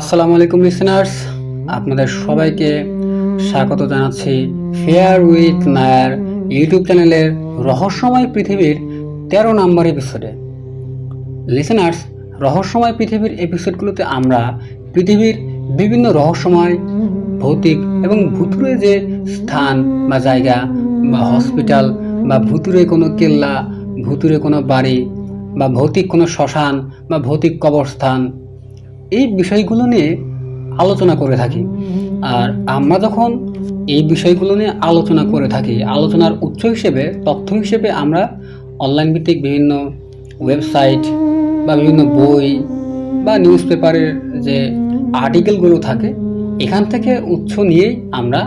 আসসালামু আলাইকুম লিসেনার্স আপনাদের সবাইকে স্বাগত জানাচ্ছি ফেয়ার উইথ নায়ার ইউটিউব চ্যানেলের রহস্যময় পৃথিবীর তেরো নম্বর এপিসোডে লিসেনার্স রহস্যময় পৃথিবীর এপিসোডগুলোতে আমরা পৃথিবীর বিভিন্ন রহস্যময়, ভৌতিক এবং ভুতুরে যে স্থান বা জায়গা বা হসপিটাল বা ভুতুরে কোনো কেল্লা ভুতুরে কোনো বাড়ি বা ভৌতিক কোনো শ্মশান বা ভৌতিক কবরস্থান এই বিষয়গুলো নিয়ে আলোচনা করে থাকি। আর আমরা যখন এই বিষয়গুলো নিয়ে আলোচনা করে থাকি, আলোচনার উৎস হিসেবে, তথ্য হিসেবে আমরা অনলাইন ভিত্তিক বিভিন্ন ওয়েবসাইট বা বিভিন্ন বই বা নিউজ পেপারের যে আর্টিকেলগুলো থাকে, এখান থেকে উৎস নিয়েই আমরা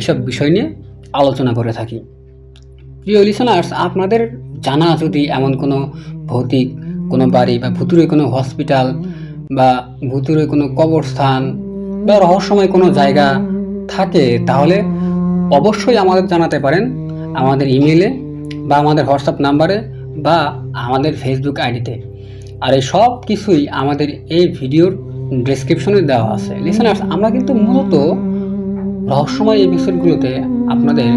এসব বিষয় নিয়ে আলোচনা করে থাকি। প্রিয় লিসনার্স আপনাদের জানা যদি এমন কোনো ভৌতিক, কোনো বাড়ি বা ভুতুরে কোনো হসপিটাল বা ভুতুরে কোনো কবরস্থান বা রহস্যময় কোনো জায়গা থাকে, তাহলে অবশ্যই আমাদের জানাতে পারেন আমাদের ইমেলে বা আমাদের হোয়াটসঅ্যাপ নাম্বারে বা আমাদের ফেসবুক আইডিতে। আর এই সব কিছুই আমাদের এই ভিডিওর ডেসক্রিপশনে দেওয়া আছে। লিসেনার্স, আমরা কিন্তু মূলত রহস্যময় এপিসোডগুলোতে আপনাদের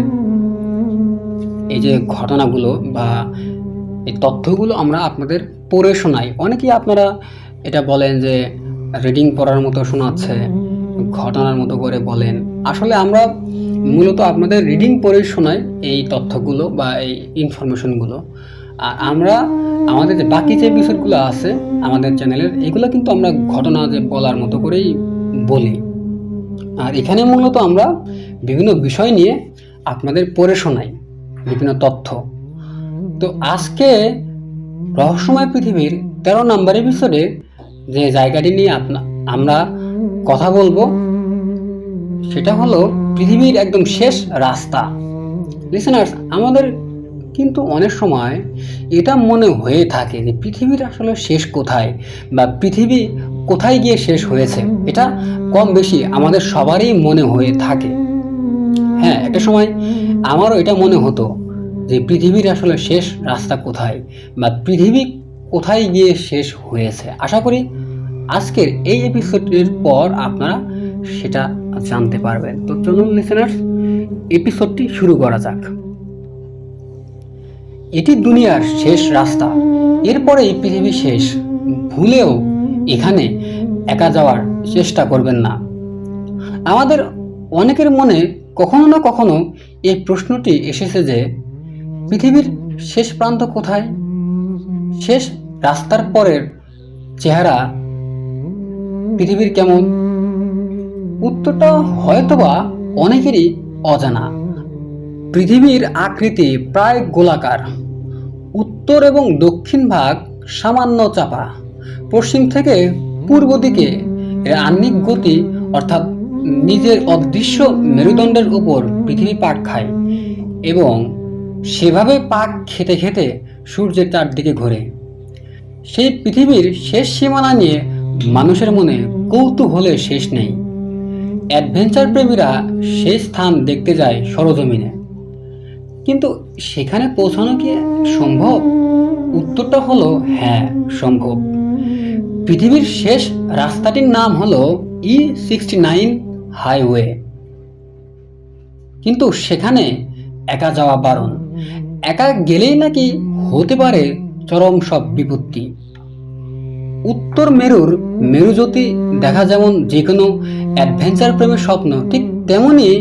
এই যে ঘটনাগুলো বা এই তথ্যগুলো আমরা আপনাদের পড়ে শোনাই। অনেকেই আপনারা এটা বলেন যে রিডিং পড়ার মতো শোনাচ্ছে, ঘটনার মতো করে বলেন। আসলে আমরা মূলত আপনাদের রিডিং পড়ে শোনাই এই তথ্যগুলো বা এই ইনফরমেশনগুলো আর আমরা, আমাদের যে বাকি যে বিষয়গুলো আছে আমাদের চ্যানেলের এগুলো কিন্তু আমরা ঘটনা যে বলার মতো করেই বলি। আর এখানে মূলত আমরা বিভিন্ন বিষয় নিয়ে আপনাদের পড়ে শোনাই, বিভিন্ন তথ্য। তো আজকে রহস্যময় পৃথিবীর তেরো নম্বর এপিসোডে যে জায়গাটি নিয়ে আমরা কথা বলব, সেটা হলো পৃথিবীর একদম শেষ রাস্তা। লিসেনার্স আমাদের কিন্তু অনেক সময় এটা মনে হয়ে থাকে যে পৃথিবীর আসলে শেষ কোথায় বা পৃথিবী কোথায় গিয়ে শেষ হয়েছে, এটা কম বেশি আমাদের সবারই মনে হয়ে থাকে। হ্যাঁ একটা সময় আমারও এটা মনে হতো যে পৃথিবীর আসলে শেষ রাস্তা কোথায় বা পৃথিবী কোথায় গিয়ে শেষ হয়েছে? আশা করি আজকের এই এপিসোডের পর আপনারা সেটা জানতে পারবেন। তো চলুন লিসেনার্স এপিসোডটি শুরু করা যাক। এটি দুনিয়ার শেষ রাস্তা। এরপরেই পৃথিবী শেষ। ভুলেও এখানে একা যাওয়ার চেষ্টা করবেন না। আমাদের অনেকের মনে কখনো না কখনো এই প্রশ্নটি এসেছে যে, পৃথিবীর শেষ প্রান্ত কোথায়? শেষ রাস্তার পরের চেহারা পৃথিবীর কেমন? উত্তরটা হয়তোবা অনেকেরই অজানা। পৃথিবীর আকৃতি প্রায় গোলাকার। উত্তর এবং দক্ষিণ ভাগ সামান্য চাপা। পশ্চিম থেকে পূর্ব দিকে আহ্নিক গতি, অর্থাৎ নিজের অদৃশ্য মেরুদণ্ডের উপর পৃথিবী পাক খায় এবং সেভাবে পাক খেতে খেতে সূর্যের চারদিকে ঘোরে। সেই পৃথিবীর শেষ সীমানা নিয়ে মানুষের মনে কৌতূহলের শেষ নেই। অ্যাডভেঞ্চার প্রেমীরা সেই স্থান দেখতে যায় সরজমিনে। কিন্তু সেখানে পৌঁছানো কি সম্ভব? উত্তরটা হলো হ্যাঁ সম্ভব। পৃথিবীর শেষ রাস্তাটির নাম হলো ই সিক্সটি নাইন হাইওয়ে কিন্তু সেখানে একা যাওয়া বারণ। একা গেলেই নাকি হতে পারে চরম সব বিপত্তি। উত্তর মেরুর মেরুজ্যোতি দেখা যেমন যে কোনো অ্যাডভেঞ্চার প্রেমের স্বপ্ন, ঠিক তেমনই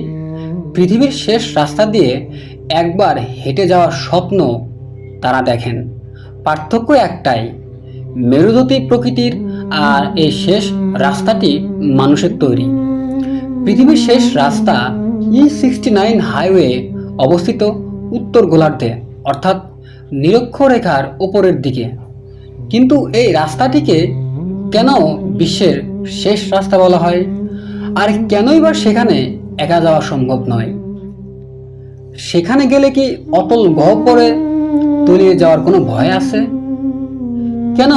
পৃথিবীর শেষ রাস্তা দিয়ে একবার হেঁটে যাওয়ার স্বপ্ন তারা দেখেন। পার্থক্য একটাই, মেরুজ্যোতি প্রকৃতির আর এই শেষ রাস্তাটি মানুষের তৈরি। পৃথিবীর শেষ রাস্তা ই সিক্সটি নাইন হাইওয়ে অবস্থিত উত্তর গোলার্ধে, অর্থাৎ নিরক্ষরেখার ওপরের দিকে। কিন্তু এই রাস্তাটিকে কেন বিশ্বের শেষ রাস্তা বলা হয়? আর কেনই বা সেখানে একা যাওয়া সম্ভব নয়? সেখানে গেলে কি অতল গহ্বরে তলিয়ে যাওয়ার কোনো ভয় আছে? কেন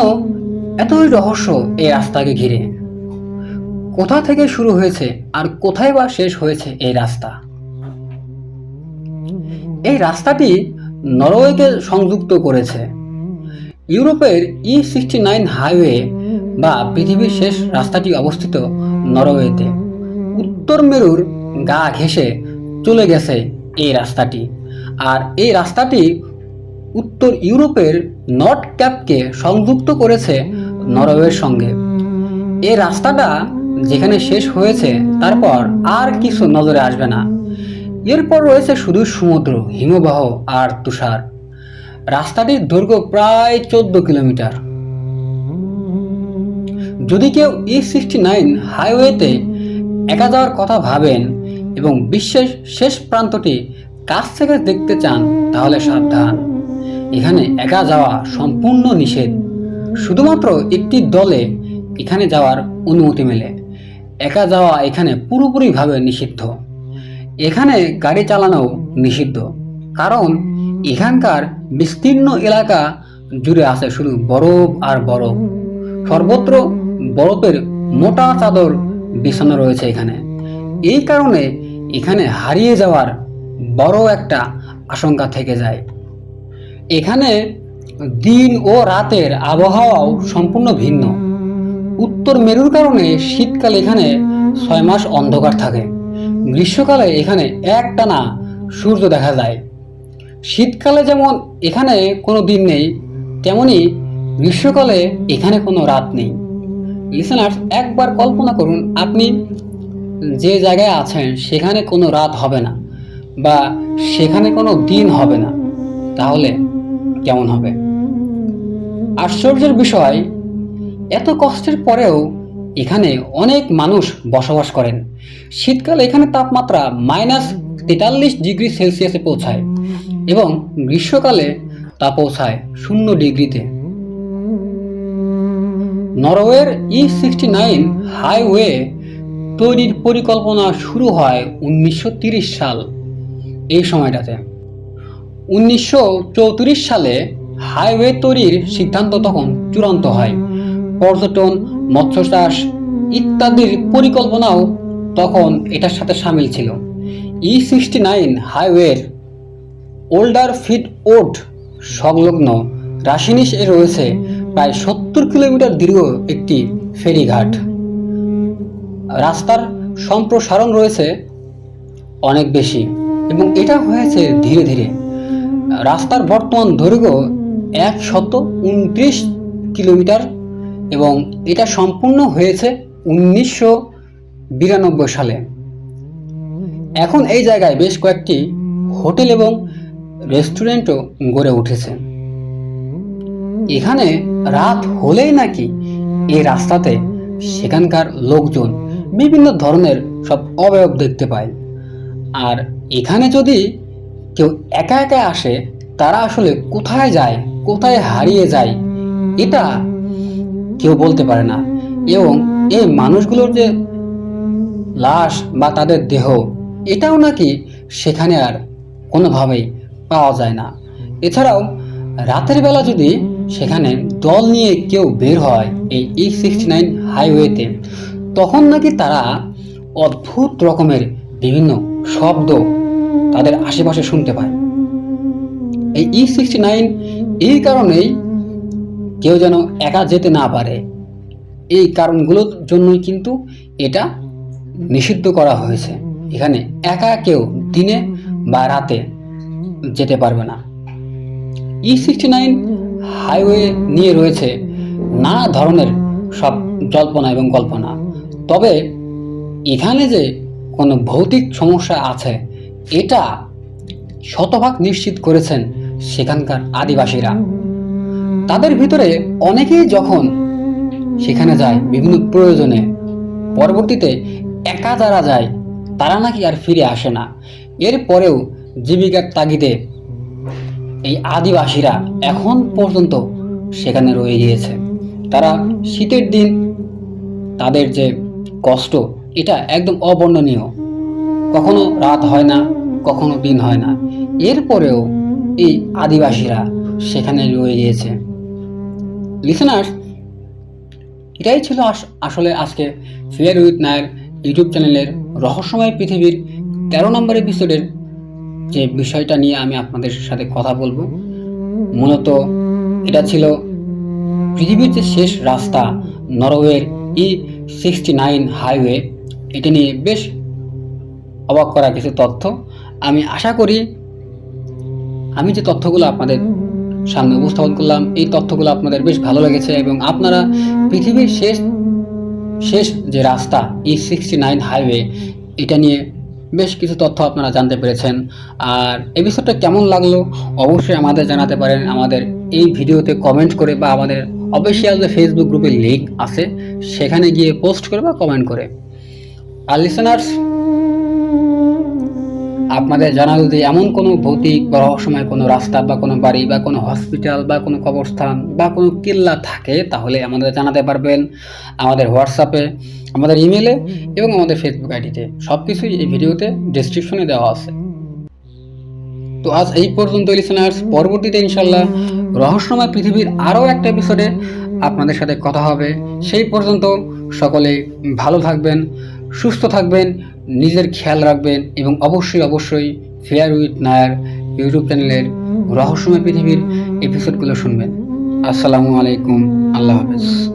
এতই রহস্য এই রাস্তাকে ঘিরে? কোথা থেকে শুরু হয়েছে আর কোথায় বা শেষ হয়েছে এই রাস্তা? এই রাস্তাটি নরওয়েকে সংযুক্ত করেছে। ইউরোপের ই সিক্সটি নাইন হাইওয়ে বা পৃথিবীর শেষ রাস্তাটি অবস্থিত নরওয়েতে। উত্তর মেরুর গা ঘেঁষে চলে গেছে এই রাস্তাটি। আর এই রাস্তাটি উত্তর ইউরোপের নর্থ ক্যাপকে সংযুক্ত করেছে নরওয়ের সঙ্গে। এই রাস্তাটা যেখানে শেষ হয়েছে, তারপর আর কিছু নজরে আসবে না। এরপর রয়েছে শুধু সমুদ্র, হিমবাহ আর তুষার। রাস্তাটির দৈর্ঘ্য প্রায় চোদ্দ কিলোমিটার। যদি কেউ ই সিক্সটি নাইন হাইওয়েতে একা যাওয়ার কথা ভাবেন এবং বিশ্বের শেষ প্রান্তটি কাছ থেকে দেখতে চান, তাহলে সাবধান। এখানে একা যাওয়া সম্পূর্ণ নিষেধ। শুধুমাত্র একটি দলে এখানে যাওয়ার অনুমতি মেলে। একা যাওয়া এখানে পুরোপুরিভাবে নিষিদ্ধ। এখানে গাড়ি চালানো নিষিদ্ধ। কারণ এখানকার বিস্তীর্ণ এলাকা জুড়ে আছে শুধু বরফ আর বরফ। সর্বত্র বরফের মোটা চাদর বিছানো রয়েছে এখানে। এই কারণে এখানে হারিয়ে যাওয়ার বড় একটা আশঙ্কা থেকে যায়। এখানে দিন ও রাতের আবহাওয়াও সম্পূর্ণ ভিন্ন। উত্তর মেরুর কারণে শীতকাল এখানে ছয় মাস অন্ধকার থাকে। গ্রীষ্মকালে এখানে একটানা সূর্য দেখা যায়। শীতকালে যেমন এখানে কোনো দিন নেই, তেমনি গ্রীষ্মকালে এখানে কোনো রাত নেই। লিসেনার্স একবার কল্পনা করুন, আপনি যে জায়গায় আছেন, সেখানে কোনো রাত হবে না বা সেখানে কোনো দিন হবে না। তাহলে কেমন হবে? আশ্চর্যের বিষয়, এত কষ্টের পরেও এখানে অনেক মানুষ বসবাস করেন। শীতকালে এখানে তাপমাত্রা মাইনাস তেতাল্লিশ ডিগ্রি সেলসিয়াসে পৌঁছায় এবং গ্রীষ্মকালে তা পৌঁছায় শূন্য ডিগ্রিতে। নরওয়ের ই সিক্সটি নাইন হাইওয়ে তৈরির পরিকল্পনা শুরু হয় উনিশশো সাল, এই সময়টাতে। উনিশশো চৌত্রিশ সালে হাইওয়ে তৈরির সিদ্ধান্ত তখন চূড়ান্ত হয়। পর্যটন মৎস্য চাষ ইত্যাদির পরিকল্পনাও তখন এটার সাথে সামিল ছিল। ই সিক্সটি নাইন হাইওয়ের ওল্ডার ফিট ওড সংলগ্ন রাশিনিস এ রয়েছে প্রায় সত্তর কিলোমিটার দীর্ঘ একটি ফেরিঘাট। রাস্তার সম্প্রসারণ রয়েছে অনেক বেশি এবং এটা হয়েছে ধীরে ধীরে। রাস্তার বর্তমান দৈর্ঘ্য একশত উনত্রিশ কিলোমিটার এবং এটা সম্পূর্ণ হয়েছে উনিশশো বিরানব্বই সালে। এখন এই জায়গায় বেশ কয়েকটি হোটেল এবং রেস্টুরেন্টও গড়ে উঠেছে। এখানে রাত হলেই নাকি এই রাস্তাতে সেখানকার লোকজন বিভিন্ন ধরনের সব অবয়ব দেখতে পায়। আর এখানে যদি কেউ একা একা আসে, তারা আসলে কোথায় যায়, কোথায় হারিয়ে যায়, এটা কেউ বলতে পারে না। এবং এই মানুষগুলোর যে লাশ বা তাদের দেহ, এটাও নাকি সেখানে আর কোনোভাবেই পাওয়া যায় না। এছাড়াও রাতের বেলা যদি সেখানে দল নিয়ে কেউ বের হয় এই ই সিক্সটি নাইন হাইওয়েতে তখন নাকি তারা অদ্ভুত রকমের বিভিন্ন শব্দ তাদের আশেপাশে শুনতে পায়। এই ই সিক্সটি নাইন এই কারণেই কেউ যেন একা যেতে না পারে। এই কারণগুলোর জন্যই কিন্তু এটা নিষিদ্ধ করা হয়েছে। এখানে একা কেউ দিনে বা রাতে যেতে পারবে না। ই সিক্সটি নাইন হাইওয়ে নিয়ে রয়েছে নানা ধরনের সব জল্পনা এবং কল্পনা। তবে এখানে যে কোনো ভৌতিক সমস্যা আছে, এটা শতভাগ নিশ্চিত করেছেন সেখানকার আদিবাসীরা। তাদের ভিতরে অনেকেই যখন সেখানে যায় বিভিন্ন প্রয়োজনে, পরবর্তীতে একা যারা যায়, তারা নাকি আর ফিরে আসে না। এরপরেও জীবিকার তাগিদে এই আদিবাসীরা এখন পর্যন্ত সেখানে রয়ে গিয়েছে। তারা শীতের দিন তাদের যে কষ্ট, এটা একদম অবর্ণনীয়। কখনো রাত হয় না, কখনো দিন হয় না। এরপরেও এই আদিবাসীরা সেখানে রয়ে গিয়েছে। লিসেনার্স এটাই ছিল আস- আসলে আজকে ফেয়ার উইথ নায়ের ইউটিউব চ্যানেলের রহস্যময় পৃথিবীর তেরো নম্বর এপিসোডের যে বিষয়টা নিয়ে আমি আপনাদের সাথে কথা বলব। মূলত এটা ছিল পৃথিবীর যে শেষ রাস্তা, নরওয়ের ই সিক্সটি নাইন হাইওয়ে এটা নিয়ে বেশ অবাক করা কিছু তথ্য। আমি আশা করি আমি যে তথ্যগুলো আপনাদের সামনে উপস্থাপন করলাম। এই তথ্যগুলো আপনাদের বেশ ভালো লেগেছে এবং আপনারা পৃথিবীর শেষ শেষ যে রাস্তা ই সিক্সটি নাইন হাইওয়ে এটা নিয়ে বেশ কিছু তথ্য আপনারা জানতে পেরেছেন। আর এপিসোডটা কেমন লাগল অবশ্যই আমাদের জানাতে পারেন। আমাদের এই ভিডিওতে কমেন্ট করে বা আমাদের অফিসিয়াল যে ফেসবুক গ্রুপের লিঙ্ক আছে, সেখানে গিয়ে পোস্ট করে বা কমেন্ট করে। আর লিসেনার্স আপনাদের জানা যদি এমন কোনো ভৌতিক বা রহস্যময় কোনো রাস্তা বা কোনো বাড়ি বা কোনো হসপিটাল বা কোনো কবরস্থান বা কোনো কিল্লা থাকে, তাহলে আমাদের জানাতে পারবেন আমাদের হোয়াটসঅ্যাপে, আমাদের ইমেলে এবং আমাদের ফেসবুক আইডিতে। সব কিছুই এই ভিডিওতে ডেসক্রিপশনে দেওয়া আছে। তো আজ এই পর্যন্ত লিসেনার্স পরবর্তীতে ইনশাল্লাহ রহস্যময় পৃথিবীর আরও একটা এপিসোডে আপনাদের সাথে কথা হবে। সেই পর্যন্ত সকলে ভালো থাকবেন, সুস্থ থাকবেন নিজের খেয়াল রাখবেন এবং অবশ্যই অবশ্যই ফেয়ার উইথ নায়ার ইউটিউব চ্যানেলের রহস্যময় পৃথিবীর এপিসোডগুলো শুনবেন। আসসালামু আলাইকুম। আল্লাহ হাফেজ।